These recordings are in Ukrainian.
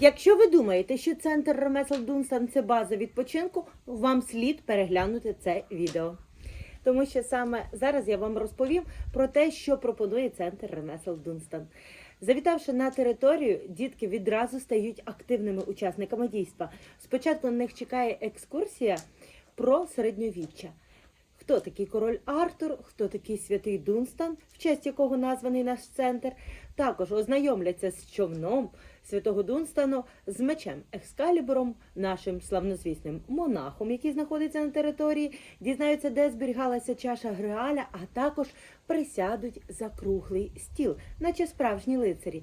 Якщо ви думаєте, що центр ремесел Дунстан це база відпочинку, вам слід переглянути це відео. Тому що саме зараз я вам розповім про те, що пропонує центр ремесел Дунстан. Завітавши на територію, дітки відразу стають активними учасниками дійства. Спочатку на них чекає екскурсія про середньовіччя. Хто такий король Артур, хто такий святий Дунстан, в честь якого названий наш центр. Також ознайомляться з човном святого Дунстану, з мечем Екскалібуром, нашим славнозвісним монахом, який знаходиться на території, дізнаються, де зберігалася чаша Греаля, а також присядуть за круглий стіл, наче справжні лицарі.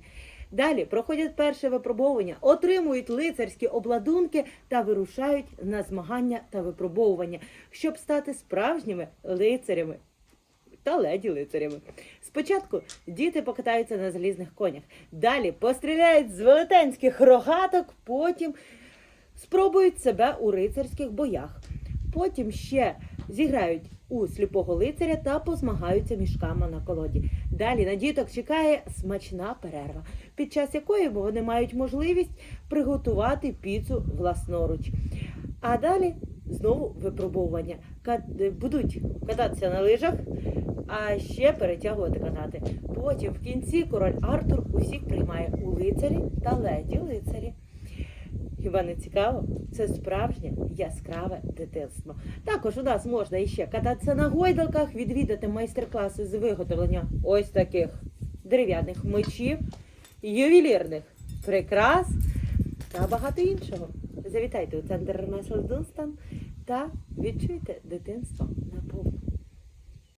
Далі проходять перше випробовування, отримують лицарські обладунки та вирушають на змагання та випробовування, щоб стати справжніми лицарями та леді лицарями. Спочатку діти покатаються на залізних конях, далі постріляють з велетенських рогаток, потім спробують себе у рицарських боях. Потім ще зіграють у сліпого лицаря та позмагаються мішками на колоді. Далі на діток чекає смачна перерва, під час якої вони мають можливість приготувати піцу власноруч. А далі знову випробовування. Будуть кататися на лижах, а ще перетягувати канати. Потім в кінці король Артур усіх приймає у лицарі та леді лицарі. Хіба не цікаво? Це справжнє яскраве дитинство. Також у нас можна іще кататися на гойдалках, відвідати майстер-класи з виготовлення ось таких дерев'яних мечів, ювелірних прикрас та багато іншого. Завітайте у центр ремесел Дунстан та відчуйте дитинство наповну.